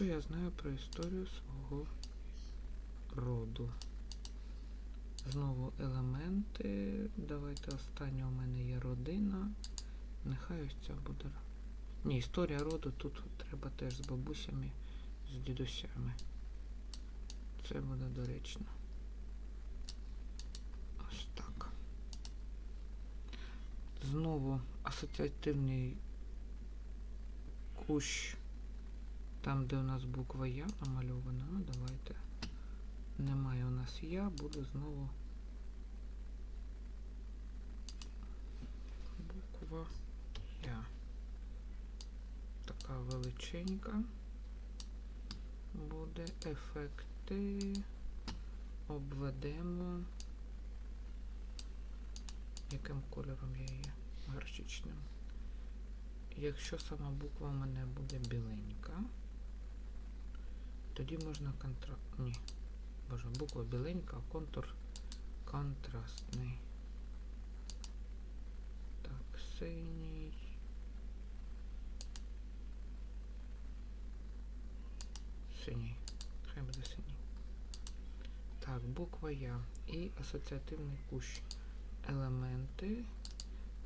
Що я знаю про історію свого роду? Знову елементи. Давайте останнє у мене є родина. Нехай ось ця буде. Ні, історія роду тут треба теж з бабусями, з дідусями. Це буде доречно. Ось так. Знову асоціативний кущ. Там, де у нас буква Я намальована. Ну, давайте. Немає у нас Я, буде знову буква Я. Така величенька. Буде ефекти. Обведемо. Яким кольором я її? Гарчичним. Якщо сама буква в мене буде біленька, тоді можна контра... Ні. Боже, буква біленька, контур контрастний. Так, синій. Синій. Хай буде синій. Так, буква Я і асоціативний кущ. Елементи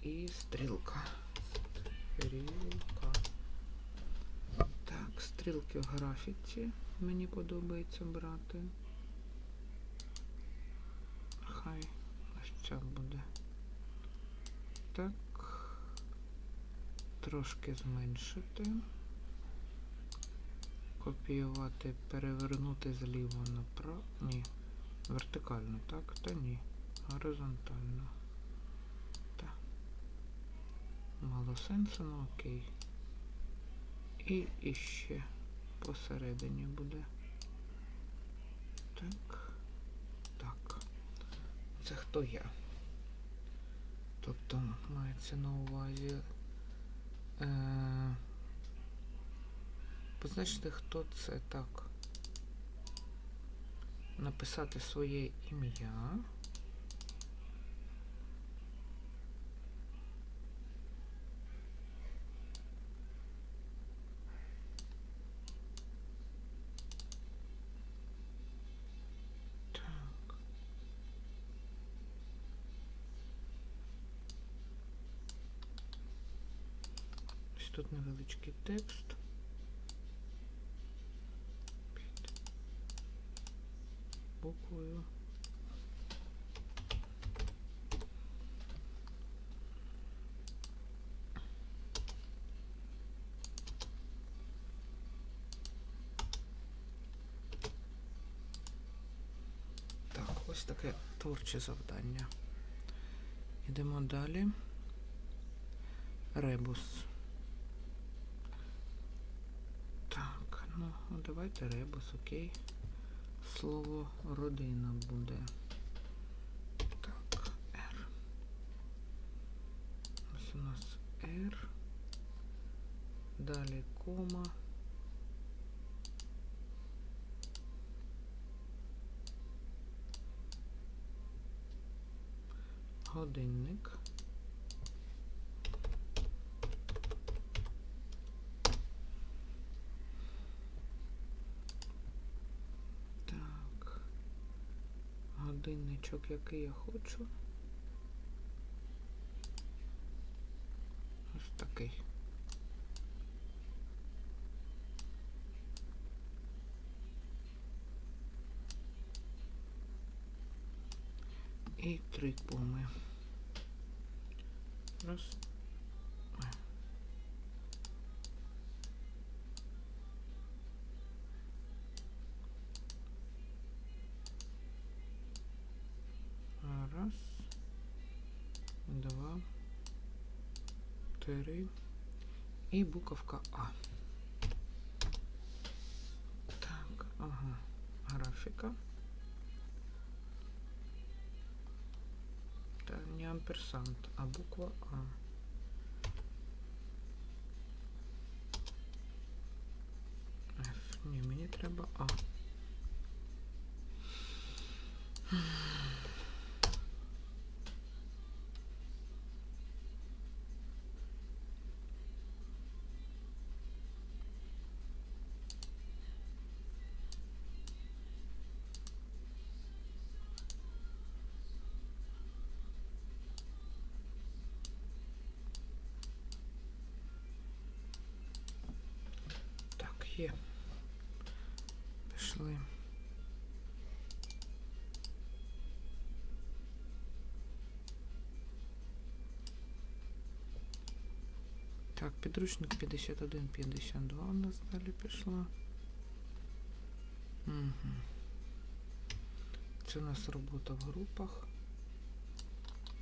і стрілка. Стрілка. Так, стрілки в графіці мені подобається брати. Хай ось ця буде. Так. Трошки зменшити. Копіювати, перевернути зліва направо. Ні. Вертикально, так? Та ні. Горизонтально. Так. Мало сенсу, ну окей. І іще посередині буде. Так. Так. Це хто я? Тобто мається на увазі. Е, позначити, хто це так. Написати своє ім'я. Так. Ось тут невеличкий текст. Під буквою. Так, ось таке творче завдання. Йдемо далі. Ребус. Ну давайте ребус, окей. Слово родина буде. Так, R. Ось у нас R. Далі кома. Годинник. Так. Годинничок, який я хочу. Ось такий. І три коми. Раз, 4 і буковка А. Так, ага, графика. Та не амперсант, а буква А. Ф. Ні, мені треба А. Є. Пішли. Так, підручник 51-52 у нас далі пішла. Угу. Це у нас робота в групах.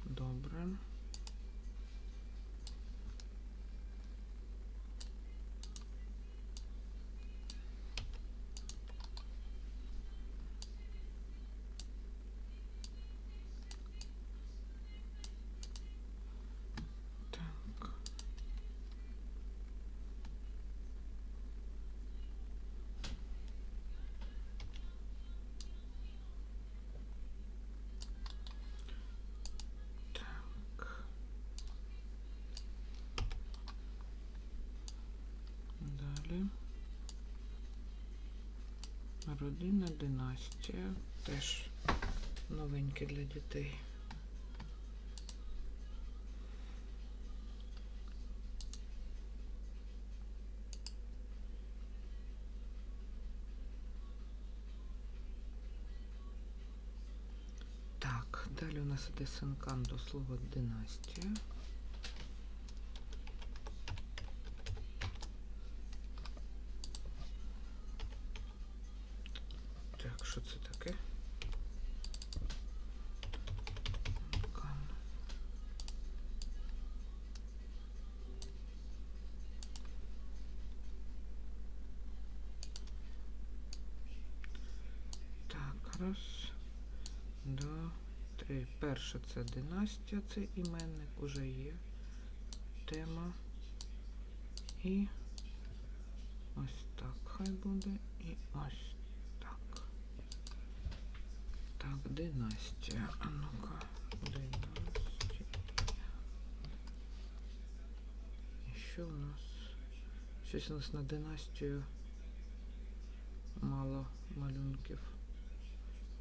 Добре. Так. Так. Далі. Родина, династія. Теж новеньке для дітей. Так, далі у нас іде синкан до слова династія. Так, що це таке? Так, раз, два, три. Перше це династія, це іменник, уже є тема. І ось так хай буде. І ось. Так, династія. А ну-ка, династія. Що у нас? Щось у нас на династію мало малюнків.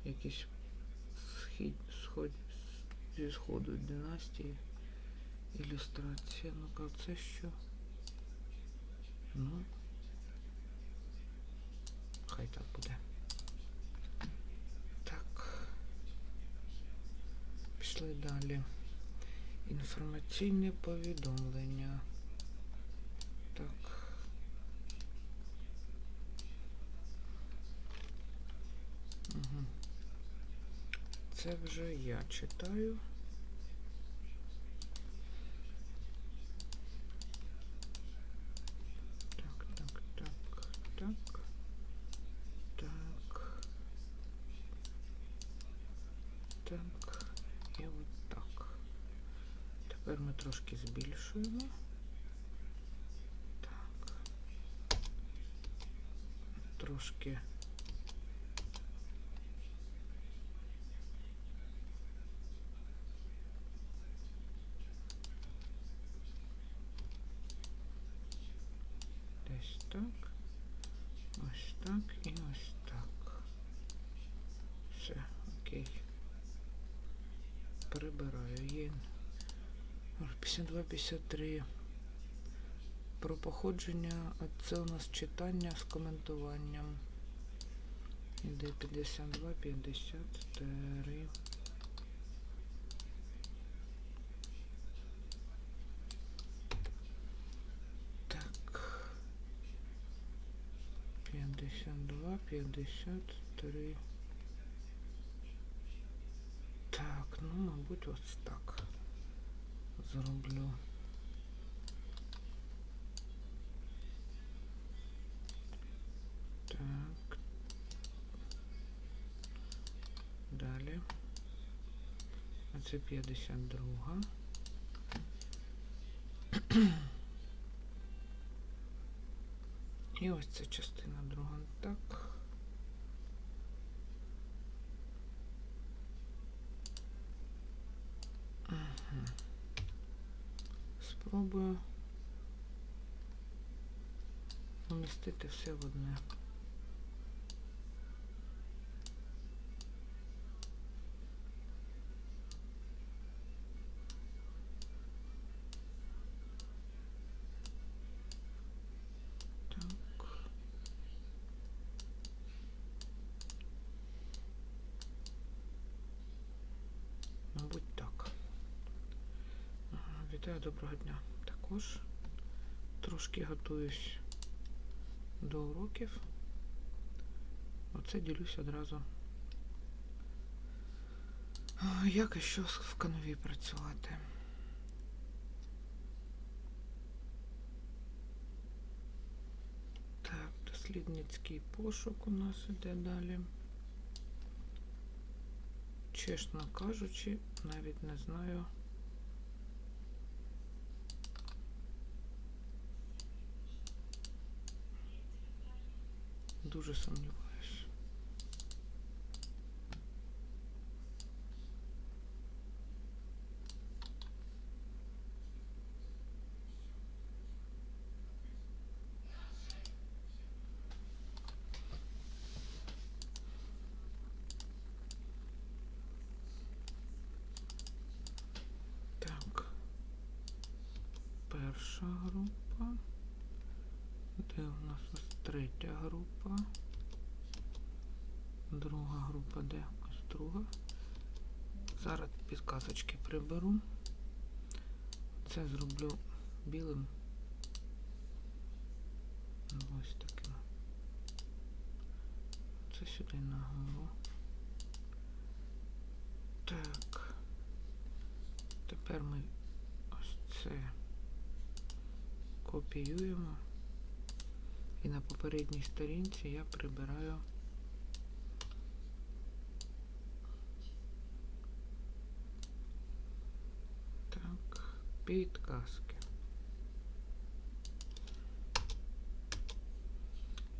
Якісь схід, сход, зі сходу династії. Ілюстрація. Ну-ка, це що? Ну, хай так буде. Так. Пішли далі. Інформаційне повідомлення. Так. Угу. Це вже я читаю. Тепер ми трошки збільшуємо. Так. Трошки. Десь так. Ось так і 52-53. Про походження. Це у нас читання з коментуванням. Іде 52-53. Так. 52, 53. Так, ну, мабуть, ось так зроблю. Так. Далі. А це 52. І ось ця частина Спробую помістити все в одне. Так. Доброго дня. Також трошки готуюсь до уроків. Оце ділюсь одразу. Як і що в канві працювати? Так, дослідницький пошук у нас іде далі. Чесно кажучи, навіть не знаю. Дуже сумніваюсь. Так. Перша група. Де у нас ось третя група? Друга група, де ось друга. Зараз підказочки приберу. Це зроблю білим. Ось таким. Це сюди нагору. Так. Тепер ми ось це копіюємо. І на попередній сторінці я прибираю так, підказки.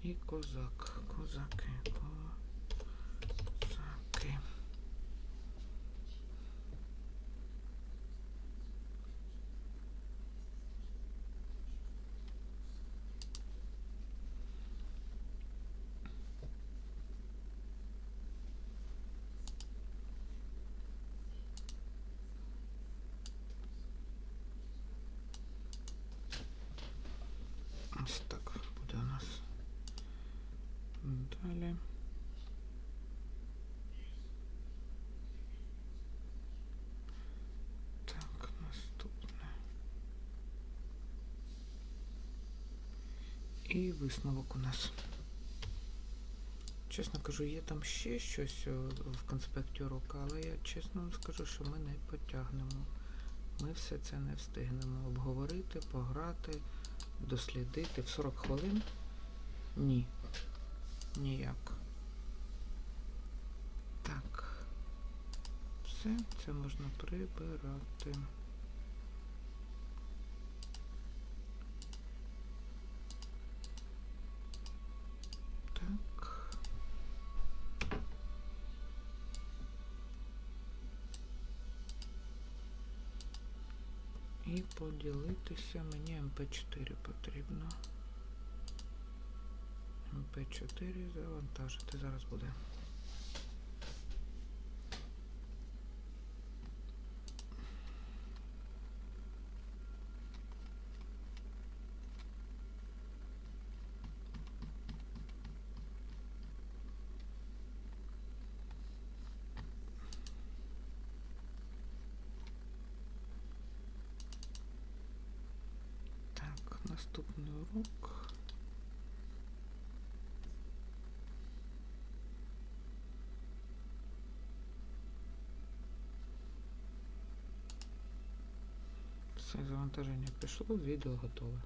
І козак. Козаки. Козаки. Ось так буде у нас. Далі. Так, наступне. І висновок у нас. Чесно кажу, є там ще щось в конспекті уроку, але я чесно вам скажу, що ми не потягнемо. Ми все це не встигнемо обговорити, пограти, дослідити в 40 хвилин. Ні. Ніяк. Так. Все, це можна прибирати. І поділитися мені МП4 потрібно. МП4 завантажити зараз буде. Так, наступний урок. Все, завантаження пішло, відео готове.